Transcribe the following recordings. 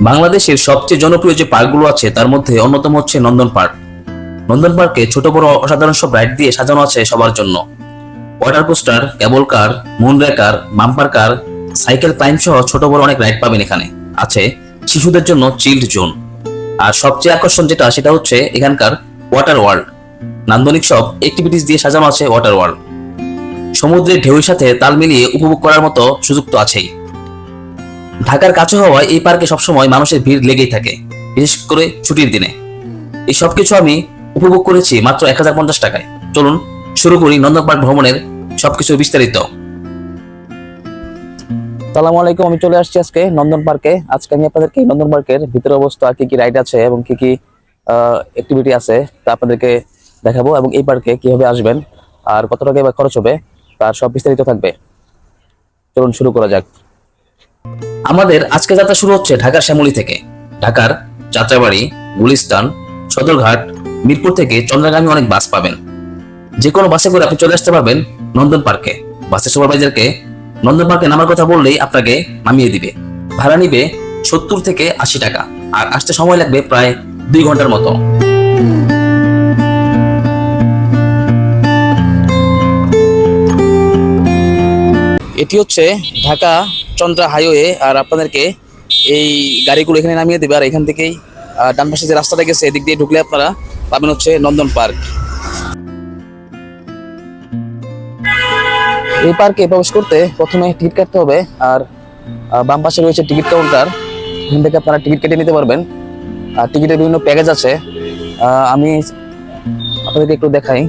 বাংলাদেশের সবচেয়ে জনপ্রিয় যে পার্কগুলো আছে, তার মধ্যে অন্যতম হচ্ছে নন্দন পার্ক। নন্দন পার্কে ছোট বড় অসাধারণ সব রাইড দিয়ে সাজানো আছে সবার জন্য। Water coaster, cable car moonraker bumper car, cycle climb সহ ছোট বড় অনেক রাইড পাবেন এখানে। আছে শিশুদের জন্য চিল্ড জোন। আর সবচেয়ে আকর্ষণ যেটা, সেটা হচ্ছে এখানকার ওয়াটার ওয়ার্ল্ড। নান্দনিক সব অ্যাক্টিভিটিস দিয়ে সাজানো আছে ওয়াটার ওয়ার্ল্ড। সমুদ্রের ঢেউয়ের সাথে তাল মিলিয়ে উপভোগ করার মতো সুযোগ তো আছেই। ঢাকার কাছে হওয়ায় এই পার্কে সবসময় মানুষের ভিড় লেগেই থাকে, বিশেষ করে ছুটির দিনে। এই সবকিছু আমি উপভোগ করেছি মাত্র এক হাজার পঞ্চাশ টাকায়। চলুন শুরু করি নন্দন পার্ক ভ্রমণের সবকিছু বিস্তারিত। সালামু আলাইকুম, আমি চলে আসছি আজকে নন্দন পার্কে। আজকে আমি আপনাদেরকে নন্দন পার্কের ভিতরে অবস্থা কি কি রাইড আছে এবং কি কি অ্যাক্টিভিটি আছে তা আপনাদেরকে দেখাবো এবং এই পার্কে কীভাবে আসবেন, আর কত টাকা খরচ হবে তার সব বিস্তারিত থাকবে। চলুন শুরু করা যাক। আমাদের আজকে যাত্রা শুরু হচ্ছে ঢাকার শ্যামলী থেকে। ঢাকার যাত্রাবাড়ি, গুলিস্তান, সদরঘাট, মিরপুর থেকে চন্দ্রগামী অনেক বাস পাবেন। যে কোনো বাসে করে আপনি চলে আসতে পারবেন নন্দন পার্কে। বাসের সুপারভাইজারকে নন্দন পার্কে নামার কথা বললেই আপনাকে নামিয়ে দিবে। ভাড়া নিবে সত্তর থেকে আশি টাকা আর আসতে সময় লাগবে প্রায় দুই ঘণ্টার মতো। এটি হচ্ছে ঢাকা চন্দ্রা হাইওয়ে, আর আপনাদেরকে এই গাড়িগুলো এখানে নামিয়ে দেবে, আর এখান থেকেই ডান পাশে যে রাস্তাটা গেছে, এদিক দিয়ে ঢুকলে আপনারা পাবেন হচ্ছে নন্দন পার্ক। এই পার্কে প্রবেশ করতে প্রথমে টিকিট কাটতে হবে, আর বাম পাশে রয়েছে টিকিট কাউন্টার। এখান থেকে আপনারা টিকিট কেটে নিতে পারবেন। আর টিকিটের বিভিন্ন প্যাকেজ আছে। আমি আপনাদেরকে একটু দেখাই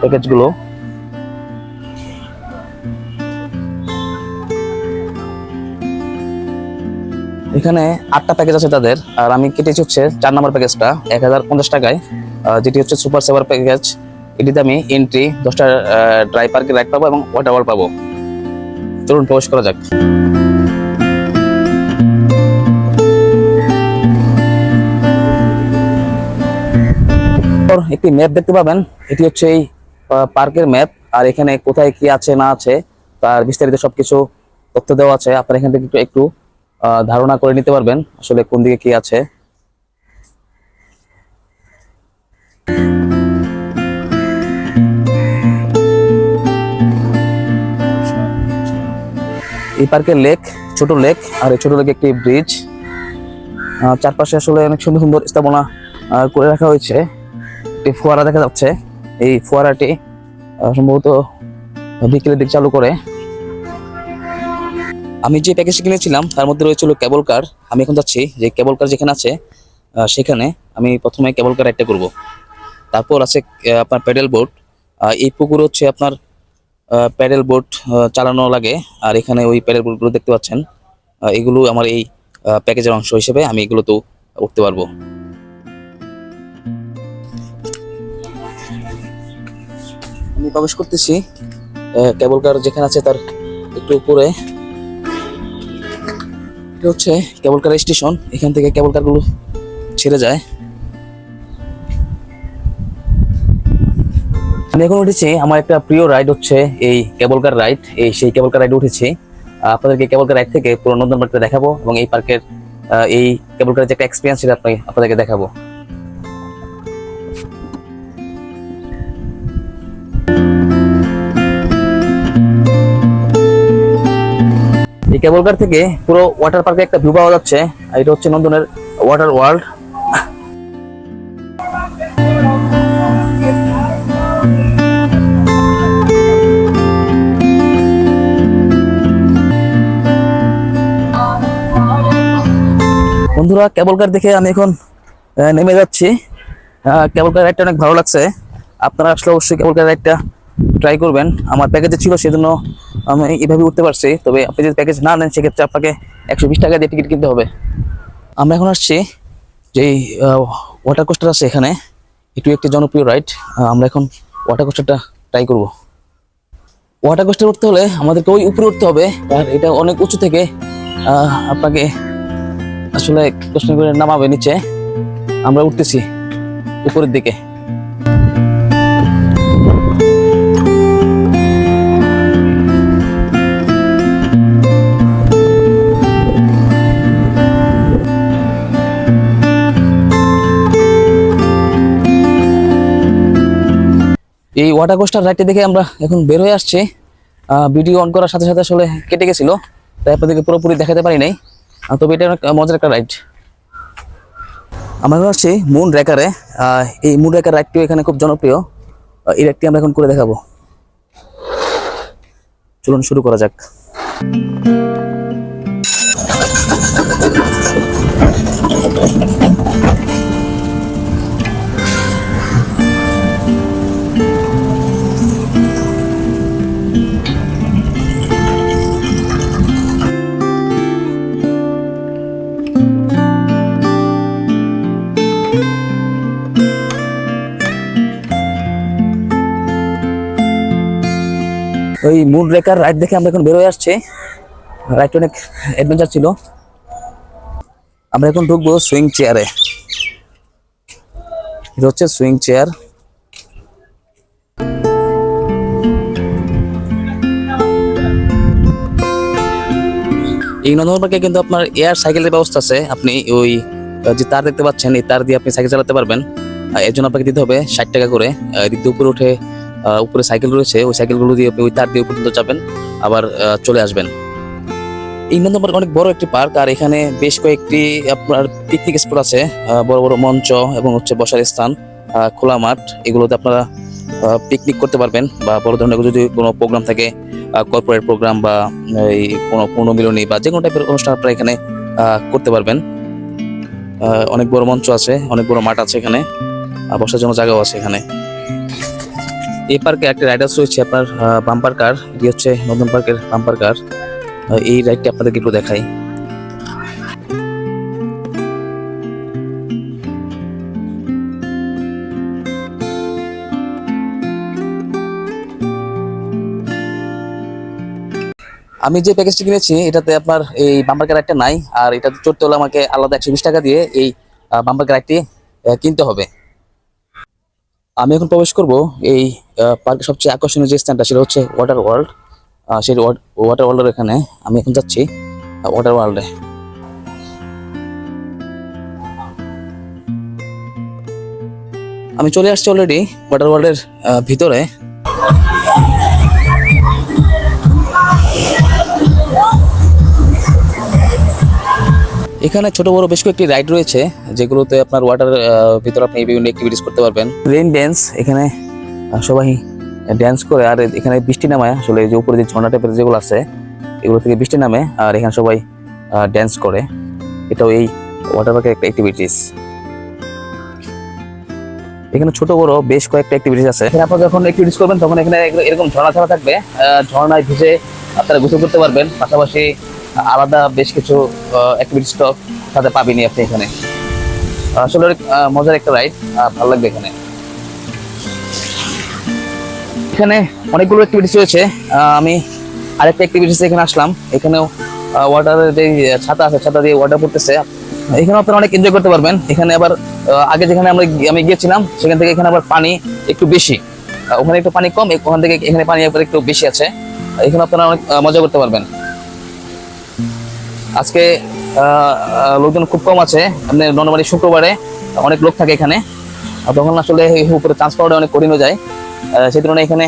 প্যাকেজগুলো। এখানে আটটা প্যাকেজ আছে তাদের, আর আমি কেটেছি হচ্ছে চার নম্বর প্যাকেজটা এক হাজার পঞ্চাশ টাকায়। যেটি হচ্ছে সুপার সেভার প্যাকেজ এটিতে আমি এন্ট্রি দশটা ড্রাই পার্কের রাইড পাবো এবং ওয়াটার ওয়ার্ল্ড পাবো। চলুন, প্রবেশ করা যাক। একটি ম্যাপ দেখতে পাবেন। এটি হচ্ছে এই পার্কের ম্যাপ আর এখানে কোথায় কি আছে, না আছে, তার বিস্তারিত সবকিছু তথ্য দেওয়া আছে। আপনারা এখান থেকে একটু ধারণা করে নিতে পারবেন আসলে কোন দিকে কি আছে। এই পার্কের লেক, ছোট লেক, আর এই ছোট লেক একটি ব্রিজ। চারপাশে আসলে অনেক সুন্দর সুন্দর স্থাপনা করে রাখা হয়েছে। একটি ফোয়ারা দেখা যাচ্ছে। এই ফোয়ারাটি সম্ভবত বিকেলের দিক চালু করে। আমি যে প্যাকেজটি কিনেছিলাম, তার মধ্যে রয়েছিল কেবল কার আমি এখন যাচ্ছি যে কেবল কার যেখানে আছে সেখানে আমি প্রথমে কেবল কার একটা করব। তারপর আছে আপনার প্যাডেল বোর্ড এই পুকুর হচ্ছে আপনার প্যাডেল বোট চালানো লাগে। আর এখানে ওই প্যাডেল বোটগুলো দেখতে পাচ্ছেন। এগুলো আমার এই প্যাকেজের অংশ হিসেবে আমি এগুলো তো উঠতে পারব। আমি প্রবেশ করতেছি। কেবল কার যেখানে আছে তার একটু উপরে। এটা হচ্ছে কেবল কার স্টেশন এখান থেকে কেবল কারগুলো ছেড়ে যায়। আমি এখন উঠেছি, আমার একটা প্রিয় রাইড হচ্ছে এই কেবল কার রাইড এই সেই কেবল কার রাইড উঠেছি। আপনাদেরকে কেবল কার রাইড থেকে পুরো নন্দন পার্কটা দেখাবো এবং এই পার্কের এই কেবল কারের যে একটা এক্সপিরিয়েন্স সেটা আপনাকে আপনাদেরকে দেখাবো। এই কেবল কার থেকে পুরো ওয়াটার পার্কে একটা ভিউ পাওয়া যাচ্ছে, আর এটা হচ্ছে নন্দনের ওয়াটার ওয়ার্ল্ড বন্ধুরা কেবল কার দেখে আমি এখন নেমে যাচ্ছি। কেবল কার রাইডটা অনেক ভালো লাগছে। আপনারা আসলে অবশ্যই কেবল কার রাইডটা ট্রাই করবেন। আমার প্যাকেজে ছিল, সেজন্য আমি এভাবে উঠতে পারছি। তবে আপনি যদি প্যাকেজ না নেন, সেক্ষেত্রে আপনাকে একশো বিশ টাকা দিয়ে টিকিট কিনতে হবে। আমরা এখন আসছি যে ওয়াটার কোস্টার আছে এখানে। এটু একটি জনপ্রিয় রাইড আমরা এখন ওয়াটার কোস্টারটা ট্রাই করব। ওয়াটার কোস্টার উঠতে হলে আমাদেরকে ওই উপরে উঠতে হবে। আর এটা অনেক উঁচু থেকে আপনাকে আসলে কোশ্চেন করে নামাবে নিচে। আমরা উঠতেছি উপরের দিকে। এই ওয়াটার কোস্টার রাইডটি দেখে আমরা এখন বের হয়ে আসছি। ভিডিও অন করার সাথে সাথে আসলে কেটে গেছিল। তাই আপনাদেরকে পুরোপুরি দেখাতে পারি নাই। তবে এটা অনেক মজার একটা রাইড আমরা আসছি মুন রেকারে এই মুন রেকার রাইডটিও এখানে খুব জনপ্রিয়। এই রাইডটি আমরা এখন করে দেখাবো। চলুন শুরু করা যাক। মুন রেকার রাইড দেখে আমরা এখন বেরোয় আসছি। রাইড অনেক অ্যাডভেঞ্চার ছিল। আমরা এখন ঢুকবো সুইং চেয়ারে এটা হচ্ছে সুইং চেয়ার এই নন্দন পার্কে কিন্তু আপনার এয়ার সাইকেলের ব্যবস্থা আছে। আপনি ওই যে তার দেখতে পাচ্ছেন, এই তার দিয়ে আপনি সাইকেল চালাতে পারবেন। এর জন্য আপনাকে দিতে হবে ষাট টাকা করে। উপরে উঠে উপরে সাইকেল রয়েছে, ওই সাইকেলগুলো দিয়ে ওই তার দিয়ে পর্যন্ত যাবেন, আবার চলে আসবেন। এই নন্দন পার্ক অনেক বড় একটি পার্ক, আর এখানে বেশ কয়েকটি আপনার পিকনিক স্পট আছে বড় বড় মঞ্চ এবং হচ্ছে বসার স্থান খোলা মাঠ, এগুলোতে আপনারা পিকনিক করতে পারবেন, বা বড় ধরনের যদি কোনো প্রোগ্রাম থাকে কর্পোরেট প্রোগ্রাম বা, এই কোনো পূর্ণমিলনী বা যে কোনো টাইপের অনুষ্ঠান আপনারা এখানে করতে পারবেন। অনেক বড় মঞ্চ আছে, অনেক বড় মাঠ আছে এখানে বসার জন্য জায়গাও আছে এখানে। এই পার্কে একটা রাইডার্স রয়েছে আপনার বাম্পার কার এটি হচ্ছে নন্দন পার্কের বাম্পার কার এই রাইডটি আপনাদেরকে একটু দেখাই। আমি যে প্যাকেজটি কিনেছি, এটাতে আপনার এই বাম্পার রাইডটা নাই, আর এটাতে চড়তে হলে আমাকে আলাদা একশো বিশ টাকা দিয়ে এই বাম্পার রাইডটি কিনতে হবে। আমি এখন প্রবেশ করব এই পার্কের সবচেয়ে আকর্ষণীয় যে স্থানটা সেটা হচ্ছে ওয়াটার ওয়ার্ল্ড সেই ওয়াটার ওয়ার্ল্ডের এখানে আমি এখন যাচ্ছি ওয়াটার ওয়ার্ল্ডে আমি চলে আসছি অলরেডি ওয়াটার ওয়ার্ল্ডের ভিতরে। এখানে ছোট বড় বেশ কয়েকটি রাইড রয়েছে, যেগুলোতে আপনার ওয়াটার ভিতরে আপনি বিভিন্ন অ্যাক্টিভিটিস করতে পারবেন। রেইন ড্যান্স এখানে সবাই ড্যান্স করে, আর এখানে বৃষ্টি নামায়, আসলে যে উপরে যে ঝর্ণা টাইপের যেগুলো আছে, এগুলো থেকে বৃষ্টি নামে, আর এখানে সবাই ড্যান্স করে। এটাও এই ওয়াটার পার্কের একটা অ্যাক্টিভিটিস এখানে ছোট বড় বেশ কয়েকটা অ্যাক্টিভিটিস আছে। এখানে আপনারা যখন অ্যাক্টিভিটিস করবেন, তখন এখানে এরকম ঝর্ণা ছাড়া থাকবে ঝর্ণায় ভিজে আপনারা গোসল করতে পারবেন। পাশাপাশি আলাদা বেশ কিছু অ্যাক্টিভিটিস সাথে পাবেনি আপনি এখানে। আসলে মজার একটা রাইড ভালো লাগবে এখানে। এখানে অনেকগুলো অ্যাক্টিভিটিস রয়েছে। আমি আরেকটা অ্যাক্টিভিটিস এখানে আসলাম। এখানেও ওয়াটারের যে ছাতা আছে, ছাতা দিয়ে ওয়াটার পড়তেছে। এখানে আপনারা অনেক এনজয় করতে পারবেন। এখানে আবার আগে যেখানে আমরা আমি গিয়েছিলাম, সেখান থেকে এখানে আবার পানি একটু বেশি। ওখানে একটু পানি কম ওখান থেকে এখানে পানি একটু বেশি আছে। এখানে আপনারা অনেক মজা করতে পারবেন। আজকে লোকজন খুব কম আছে। আপনি নর্মালি শুক্রবারে অনেক লোক থাকে এখানে। তখন আসলে উপরে চান্স অনেক কঠিন হয়ে যায় সেই তুলনায় এখানে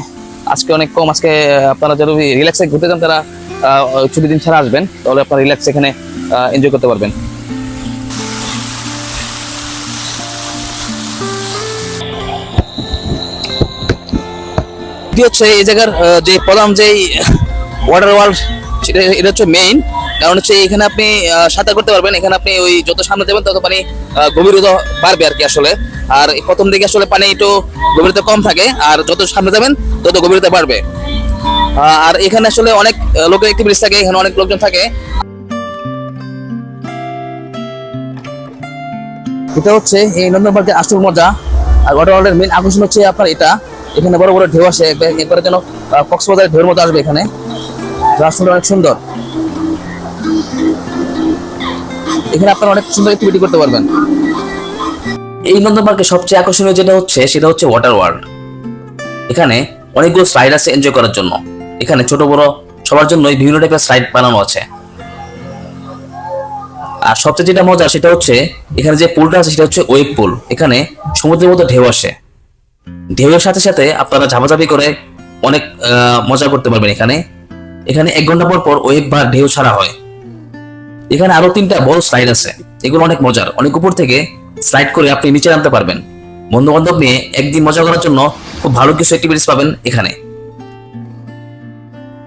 আজকে অনেক কম। আজকে আপনারা যদি রিল্যাক্সে ঘুরতে যান, তারা ছুটির দিন ছাড়া আসবেন। তাহলে আপনারা রিল্যাক্স এখানে এনজয় করতে পারবেন। হচ্ছে এই জায়গার যে প্রধান যে ওয়াটার ওয়ার্ল্ড সেটা, এটা হচ্ছে মেইন কারণ হচ্ছে এখানে আপনি সাঁতার করতে পারবেন। এখানে আপনি ওই যত সামনে যাবেন তত পানি গভীরতা বাড়বে আর কি আসলে। আর প্রথম দিকে আসলে পানি একটু গভীরতা কম থাকে, আর যত সামনে যাবেন তত গভীরতা বাড়বে। আর এখানে আসলে অনেক লোকের অ্যাক্টিভিটিস থাকে, এখানে অনেক লোকজন থাকে। এটা হচ্ছে এই নন্দন পার্কের আসল মজা। আর ওয়াটার মেইন আকর্ষণ হচ্ছে আপনার এটা। এখানে বড় বড় ঢেউ আসে একবার- যেন কক্সবাজারের ঢেউর মতো আসবে এখানে। আসলে অনেক সুন্দর। এখানে আপনারা অনেক সুন্দর অ্যাক্টিভিটি করতে পারবেন। এই নন্দন পার্কে সবচেয়ে আকর্ষণীয় যেটা হচ্ছে, সেটা হচ্ছে ওয়াটার ওয়ার্ল্ড এখানে অনেকগুলো স্লাইড আছে এনজয় করার জন্য। এখানে ছোট বড় সবার জন্যই বিভিন্ন টাইপের স্লাইড বানানো আছে। আর সবচেয়ে যেটা মজা সেটা হচ্ছে এখানে যে পুলটা আছে, সেটা হচ্ছে ওয়েব পুল এখানে সমুদ্রের মতো ঢেউ আসে। ঢেউয়ের সাথে সাথে আপনারা ঝাপাঝাপি করে অনেক মজা করতে পারবেন এখানে। এখানে এক ঘণ্টা পর পর ওয়েব বা ঢেউ ছাড়া হয়। এখানে আরও তিনটা বড় স্লাইড আছে। এগুলো অনেক মজার। অনেক উপর থেকে স্লাইড করে আপনি নিচে নামতে পারবেন। বন্ধু বান্ধব নিয়ে একদিন মজা করার জন্য খুব ভালো কিছু অ্যাক্টিভিটিস পাবেন এখানে।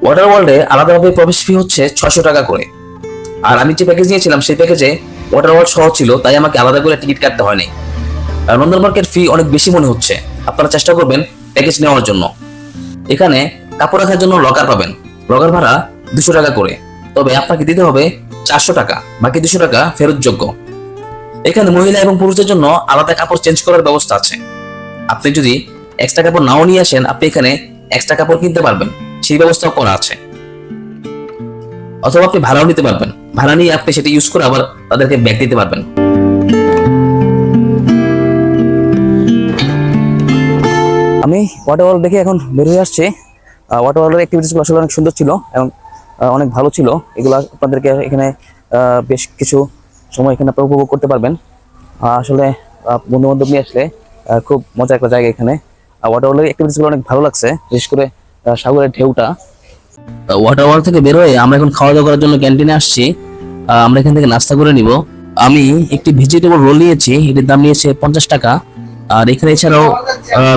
ওয়াটার ওয়ার্ল্ডে আলাদাভাবে প্রবেশ ফি হচ্ছে ছশো টাকা করে। আর আমি যে প্যাকেজ নিয়েছিলাম, সেই প্যাকেজে ওয়াটার ওয়ার্ল্ড সহ ছিল, তাই আমাকে আলাদা করে টিকিট কাটতে হয়নি। আর নন্দন পার্কের ফি অনেক বেশি মনে হচ্ছে। আপনারা চেষ্টা করবেন প্যাকেজ নেওয়ার জন্য। এখানে কাপড় রাখার জন্য লকার পাবেন। লকার ভাড়া দুশো টাকা করে। তবে আপনাকে দিতে হবে চারশো টাকা, বাকি দুশো টাকা ফেরতযোগ্য। এখানে মহিলা এবং পুরুষদের জন্য আলাদা কাপড় চেঞ্জ করার ব্যবস্থা আছে। আপনি যদি এক্সট্রা কাপড় নাও নিয়ে আসেন, আপনি এখানে এক্সট্রা কাপড় কিনতে পারবেন। সেই ব্যবস্থাও করা আছে। অথবা আপনি ভাড়াও নিতে পারবেন। ভাড়া নিয়ে আপনি সেটা ইউজ করে আবার তাদেরকে ব্যাগ দিতে পারবেন। আমি ওয়াটার ওয়ার্ল্ড দেখে এখন বের হয়ে আসছি। ওয়াটার ওয়ার্ল্ডের অ্যাক্টিভিটিসগুলো আসলে অনেক সুন্দর ছিল এবং অনেক ভালো ছিল। এগুলো আপনাদেরকে এখানে বেশ কিছু সময় এখানে আপনারা উপভোগ করতে পারবেন। আসলে বন্ধু বান্ধব নিয়ে আসলে খুব মজা একটা জায়গা এখানে। ওয়াটার ওয়ার্ল্ডের অ্যাক্টিভিটিসগুলো অনেক ভালো লাগছে, বিশেষ করে সাগরের ঢেউটা। ওয়াটার ওয়ার্ল্ড থেকে বের হয়ে আমরা এখন খাওয়া দাওয়া করার জন্য ক্যান্টিনে আসছি। আমরা এখান থেকে নাস্তা করে নিব। আমি একটি ভেজিটেবল রোল নিয়েছি, এটির দাম নিয়েছে পঞ্চাশ টাকা। আর এখানে এছাড়াও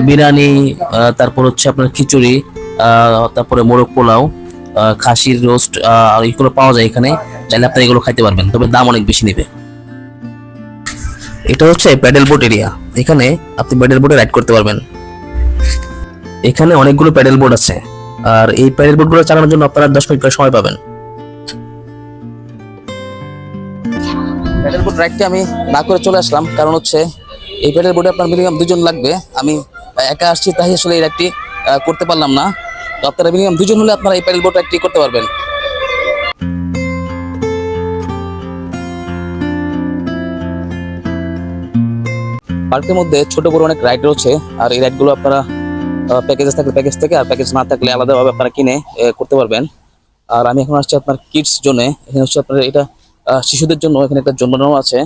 বিরিয়ানি তারপর হচ্ছে আপনার খিচুড়ি তারপরে মোরগ পোলাও। খাসির রোস্ট এগুলো পাওয়া যায় এখানে চাইলে আপনারা এগুলো খাইতে পারবেন, তবে দাম অনেক বেশি নেবে। এটা হচ্ছে প্যাডেল বোট এরিয়া এখানে আপনি প্যাডেল বোটে রাইড করতে পারবেন। এখানে অনেকগুলো প্যাডেল বোট আছে, আর এই প্যাডেল বোটগুলো চালানোর জন্য আপনারা দশ মিনিট করে সময় পাবেন। প্যাডেল বোট রাইডকে আমি না করে চলে আসলাম, কারণ হচ্ছে এই প্যাডেল বোটে আপনার মিনিমাম দুজন লাগবে। আমি একা আসছি, তাই আসলে এই রাইডটি করতে পারলাম না। আপনারা মিনিমাম দুজন হলে আপনারা এই প্যাডেল বোট রাইডটি করতে পারবেন। পার্কের মধ্যে ছোট বড় অনেক রাইড রয়েছে, আর এই রাইডগুলো আপনারা প্যাকেজে থাকলে প্যাকেজ থেকে, আর প্যাকেজ না থাকলে আলাদাভাবে আপনারা কিনে করতে পারবেন। আর আমি এখন আসছি আপনার কিডস জোনে এখানে হচ্ছে আপনার এটা শিশুদের জন্য এখানে একটা জোন বানানো আছে।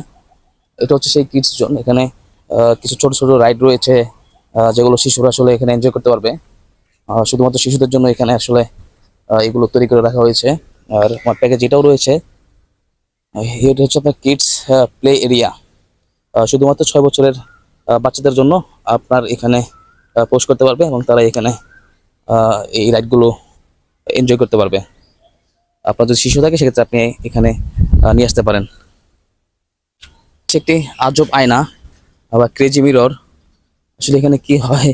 এটা হচ্ছে সেই কিডস জোন এখানে কিছু ছোট ছোট রাইড রয়েছে যেগুলো শিশুরা আসলে এখানে এনজয় করতে পারবে। শুধুমাত্র শিশুদের জন্য এখানে আসলে এগুলো তৈরি করে রাখা হয়েছে। আর আমার প্যাকেজ এটাও রয়েছে। এটা হচ্ছে আপনার কিডস প্লে এরিয়া শুধুমাত্র ছয় বছরের বাচ্চাদের জন্য আপনার এখানে পোস্ট করতে পারবে এবং তারা এখানে এই রাইডগুলো এনজয় করতে পারবে। আপনার যদি শিশু থাকে, সেক্ষেত্রে আপনি এখানে নিয়ে আসতে পারেন। একটি আজব আয়না, আবার ক্রেজি মিরর আসলে এখানে কি হয়?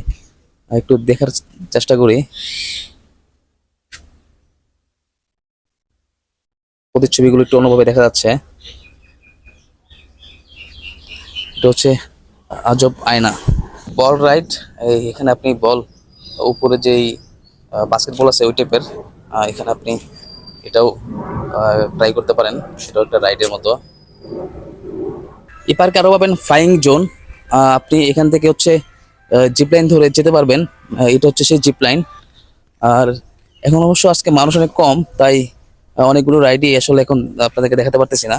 একটু দেখার চেষ্টা করি। প্রতিচ্ছবিগুলো একটু অন্যভাবে দেখা যাচ্ছে। এটা হচ্ছে আজব আয়না। বল রাইড এখানে আপনি বল, উপরে যেই বাস্কেটবল আছে ওই টাইপের এখানে আপনি এটাও ট্রাই করতে পারেন। সেটাও একটা রাইডের মতো। এই পার্কে আরও পাবেন ফ্লাইং জোন আপনি এখান থেকে হচ্ছে জিপ লাইন ধরে যেতে পারবেন। এটা হচ্ছে সেই জিপ লাইন আর এখন অবশ্য আজকে মানুষ অনেক কম, তাই অনেকগুলো রাইডই আসলে এখন আপনাদেরকে দেখাতে পারতেছি না।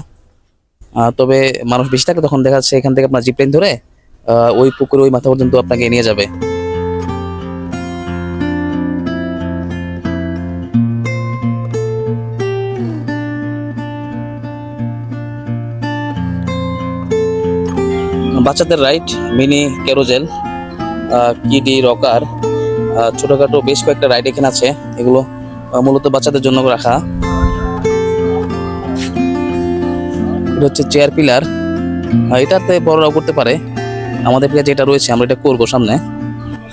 তবে মানুষ বেশি থাকে তখন দেখা যাচ্ছে এখান থেকে আপনার জিপ লাইন ধরে ওই পুকুরে ওই মাথা পর্যন্ত আপনাকে নিয়ে যাবে। বাচ্চাদের ride mini carousel kiddie rocker ছোটখাটো বেশ কয়েকটা রাইড এখানে আছে। এগুলো মূলত বাচ্চাদের জন্য রাখা। এটা হচ্ছে চেয়ার পিলার এটাতে বড়রাও করতে পারে। আমাদের প্রিয় যেটা রয়েছে আমরা এটা করব সামনে।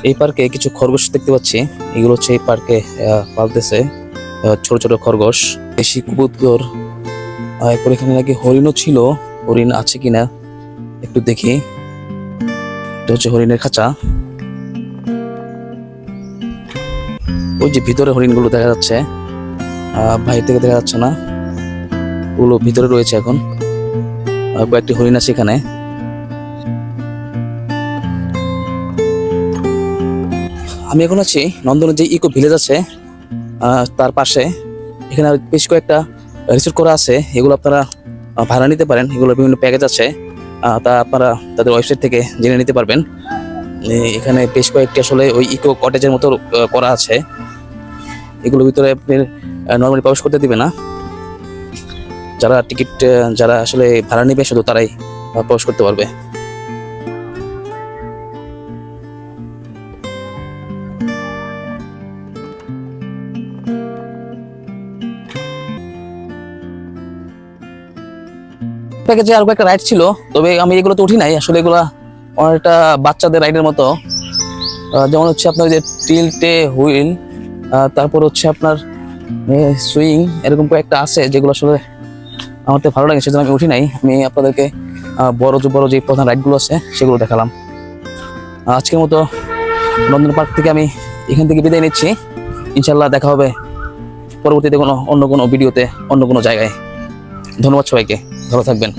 এই পার্কে কিছু খরগোশ দেখতে পাচ্ছি। এগুলো হচ্ছে এই পার্কে পালতেছে ছোট ছোট খরগোশ। কবুতর আহ, এরপর এখানে নাকি হরিণও ছিল। হরিণ আছে কিনা একটু দেখি। এটা হচ্ছে হরিণের খাঁচা। ওই যে ভিতরে হরিণগুলো দেখা যাচ্ছে। বাইরে থেকে দেখা যাচ্ছে না। ওগুলো ভিতরে রয়েছে এখন। কয়েকটি হরিণ আছে এখানে। আমি এখন আছি নন্দনের যে ইকো ভিলেজ আছে তার পাশে। এখানে বেশ কয়েকটা রিসোর্ট করা আছে। এগুলো আপনারা ভাড়া নিতে পারেন। এগুলো বিভিন্ন প্যাকেজ আছে। তা আপনারা তাদের ওয়েবসাইট থেকে জেনে নিতে পারবেন। এখানে বেশ কয়েকটি আসলে ওই ইকো কটেজের মতো করা আছে। এগুলোর ভিতরে আপনি নর্মালি প্রবেশ করতে দিবে না। যারা টিকিট যারা আসলে ভাড়া নেবে, শুধু তারাই প্রবেশ করতে পারবে। প্যাকেজে আর একটা রাইড ছিল, তবে আমি এগুলোতে উঠি নাই। আসলে এগুলা অনেকটা বাচ্চাদের রাইডের মতো। যেমন হচ্ছে আপনার যে টিলটে হুইল তারপর হচ্ছে আপনার সুইং এরকম কয়েকটা আছে যেগুলো আসলে আমার তো ভালো লাগে, সেজন্য আমি উঠি নাই। আমি আপনাদেরকে বড় যে বড় যে প্রধান রাইডগুলো আছে, সেগুলো দেখালাম। আজকের মতো নন্দন পার্ক থেকে আমি এখান থেকে বিদায় নিচ্ছি। ইনশাল্লাহ দেখা হবে পরবর্তীতে কোনো, অন্য কোনো ভিডিওতে, অন্য কোনো জায়গায়। ধন্যবাদ সবাইকে, ভালো থাকবেন।